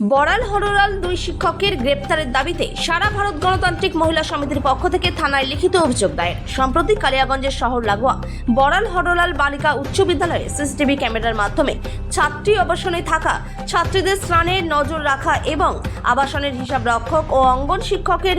বড়াল হরলাল দুই শিক্ষকের গ্রেপ্তারের দাবিতে সারা ভারত গণতান্ত্রিক মহিলা সমিতির পক্ষ থেকে থানায় লিখিত অভিযোগ দায়ের। সম্প্রতি কালিয়াগঞ্জের শহর লাগোয়া বড়াল হরলাল বালিকা উচ্চ বিদ্যালয়ে সিসিটিভি ক্যামেরার মাধ্যমে ছাত্রী আবাসনে থাকা ছাত্রীদের স্নানের নজর রাখা এবং আবাসনের হিসাব রক্ষক ও অঙ্গন শিক্ষকের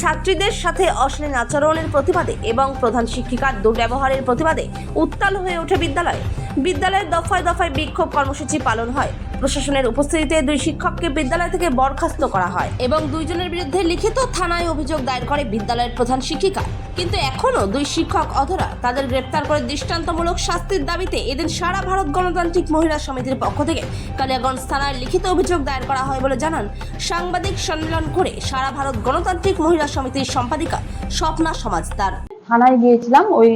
ছাত্রীদের সাথে অশ্লীল আচরণের প্রতিবাদে এবং প্রধান শিক্ষিকার দুর্ব্যবহারের প্রতিবাদে উত্তাল হয়ে ওঠে বিদ্যালয়। বিদ্যালয়ের দফায় দফায় বিক্ষোভ কর্মসূচি পালন হয়। প্রশাসনের উপস্থিতিতে দুই শিক্ষককে বিদ্যালয় থেকে বরখাস্ত করা হয় এবং দুইজনের বিরুদ্ধে লিখিত থানায় অভিযোগ দায়ের করে বিদ্যালয়ের প্রধান শিক্ষিকা। কিন্তু এখনও দুই শিক্ষক অধরা তাদের গ্রেপ্তার করে দৃষ্টান্তমূলক শাস্তির দাবিতে এদিন সারা ভারত গণতান্ত্রিক মহিলা সমিতির পক্ষ থেকে কালিয়াগঞ্জ থানায় লিখিত অভিযোগ দায়ের করা হয় বলে জানান সাংবাদিক সম্মেলন করে সারা ভারত গণতান্ত্রিক মহিলা সমিতির সম্পাদিকা স্বপ্না সমাজদার থানায় গিয়েছিলাম, ওই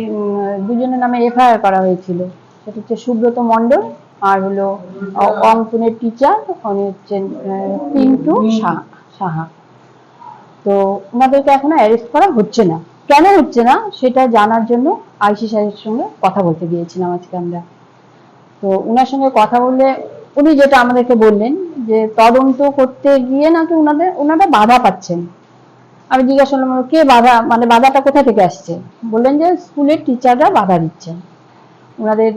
দুজনের নামে এফআইআর করা হয়েছিল। সেটা হচ্ছে সুব্রত মণ্ডল আর হলো অঙ্কনের টিচার উনি হচ্ছেন পিন্টু সাহা। সাহা। তো ওনাদেরকে এখনও অ্যারেস্ট করা হচ্ছে না। কেন হচ্ছে না? সেটা জানার জন্য আইসি সাহেবের সঙ্গে কথা বলতে গিয়েছিলাম আজকে আমরা। তো ওনার সঙ্গে কথা বললে উনি যেটা আমাদেরকে বললেন যে তদন্ত করতে গিয়ে নাকি ওনাদের ওনারা বাধা পাচ্ছেন। আমি জিজ্ঞাসা করলাম কে বাধা মানে বাধাটা কোথা থেকে আসছে? বললেন যে স্কুলের টিচাররা বাধা দিচ্ছেন। ওনাদের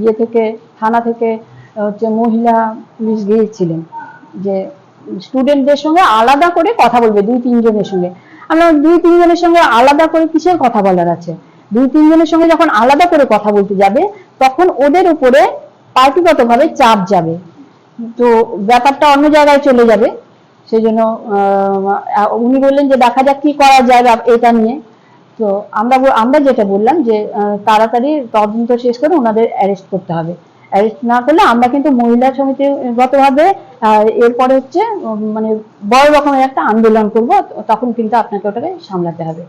ইয়ে থেকে, থানা থেকে হচ্ছে মহিলা পুলিশ গিয়েছিলেন। যে স্টুডেন্টদের সঙ্গে আলাদা করে কথা বলবে, দুই তিনজনের সঙ্গে। আমরা দুই তিনজনের সঙ্গে আলাদা করে কিসের কথা বলার আছে? দুই তিনজনের সঙ্গে যখন আলাদা করে কথা বলতে যাবে, তখন ওদের উপরে পার্টিগতভাবে চাপ যাবে। তো ব্যাপারটা অন্য জায়গায় চলে যাবে। সেই জন্য উনি বললেন যে দেখা যাক কি করা যায় এটা নিয়ে। তো আমরা আমরা যেটা বললাম যে তাড়াতাড়ি তদন্ত শেষ করে ওনাদের অ্যারেস্ট করতে হবে। অ্যারেস্ট না করলে আমরা কিন্তু মহিলা সমিতিগতভাবে এরপরে হচ্ছে মানে বড় রকমের একটা আন্দোলন করব, তখন কিন্তু আপনাকে ওটাকে সামলাতে হবে।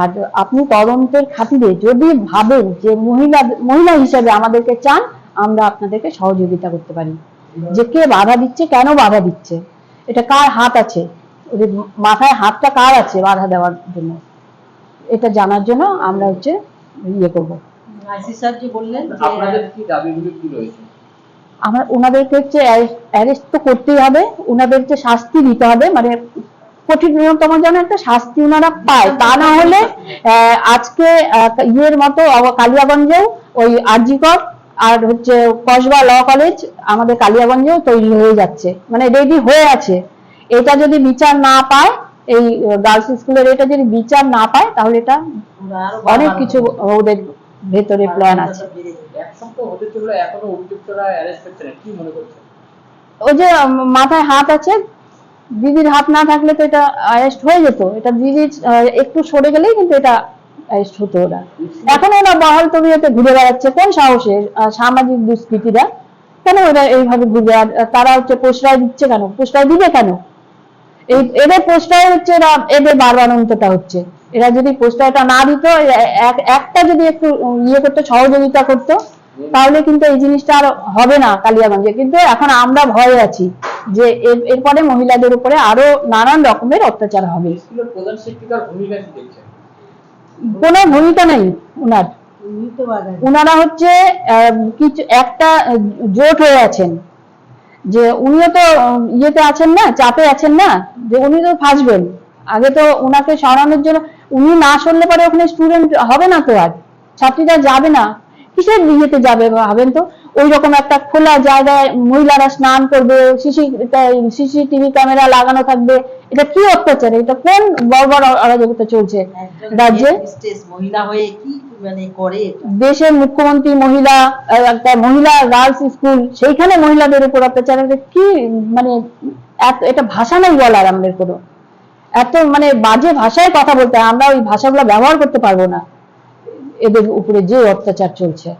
আর আপনি তদন্তের খাতিরে যদি ভাবেন যে মহিলা মহিলা হিসাবে আমাদেরকে চান, আমরা আপনাদেরকে সহযোগিতা করতে পারি। যে কে বাধা দিচ্ছে, কেন বাধা দিচ্ছে? এটা কার হাত আছে? মাথায় হাতটা কার আছে বাধা দেওয়ার জন্য? এটা জানার জন্য আমরা হচ্ছে ইয়ে করব। আইসি স্যার যে বললেন আপনাদের কি দাবিগুলো কি রয়েছে? আমরা ওনাদেরকে হচ্ছে অ্যারেস্ট তো করতেই হবে। ওনাদেরকে শাস্তি দিতে হবে। মানে কঠিনতম যেন একটা শাস্তি ওনারা পায়। তা না হলে আহ, আজকে ইয়ের মতো আবার কালিয়াগঞ্জেও ওই আরজিকর আর হচ্ছে কসবা ল কলেজ আমাদের কালিয়াগঞ্জেও তৈরি হয়ে যাচ্ছে। মানে রেডি হয়ে আছে। এটা যদি বিচার না পায় এই গার্লস স্কুলের এটা যদি বিচার না পায় তাহলে এটা অনেক কিছু ওদের ভেতরে প্ল্যান আছে। ওই যে মাথায় হাত আছে দিদির হাত না থাকলে তো এটা অ্যারেস্ট হয়ে যেত। এটা দিদির একটু সরে গেলেই কিন্তু এটা অ্যারেস্ট হতো ওরা। এখন ওরা বহাল তবিয়তে ঘুরে বেড়াচ্ছে। কোন সাহসে সামাজিক দুষ্কৃতীরা? কেন ওরা এইভাবে ঘুরে তারা হচ্ছে প্রশ্রয় দিচ্ছে কেন? প্রশ্রয় দিবে কেন? এদের প্রশ্রয় হচ্ছে এরা এদের বারবারন্তটা হচ্ছে। এরা যদি প্রশ্রয়টা না দিত একটা যদি একটু ইয়ে করতো সহযোগিতা করতো তাহলে কিন্তু এই জিনিসটা আর হবে না কালিয়াগঞ্জে। কিন্তু এখন আমরা ভয়ে আছি যে এরপরে মহিলাদের উপরে আরও নানান রকমের অত্যাচার হবে। স্কুলের প্রধান শিক্ষিকার ভূমিকা কোনো ভূমিকা নেই উনার। দিচ্ছেন। উনারা হচ্ছে আহ, কিছু একটা জোট হয়ে আছেন। যে উনিও তো ইয়েতে আছেন না, চাপে আছেন না, যে উনি তো ফাঁসবেন। আগে তো ওনাকে সরানোর জন্য, উনি না সরলে পরে ওখানে স্টুডেন্ট হবে না তো আর। ছাত্রীরা যাবে না। কিসের ইয়েতে যাবে ভাবেন তো? ওই রকম একটা খোলা জায়গায় মহিলারা স্নান করবে সিসি সিসিটিভি ক্যামেরা লাগানো থাকবে। এটা কি অত্যাচার? এটা কোন বর্বর অরাজকতা চলছে রাজ্যে? মহিলা হয়ে কি মানে করে দেশের মুখ্যমন্ত্রী মহিলা একটা মহিলা গার্লস স্কুল সেইখানে মহিলাদের উপর অত্যাচার। কি মানে এটা ভাষা নেই বলার আমাদের কোনো। এত মানে বাজে ভাষায় কথা বলতে আমরা ওই ভাষাগুলো ব্যবহার করতে পারব না। এদের উপরে যে অত্যাচার চলছে।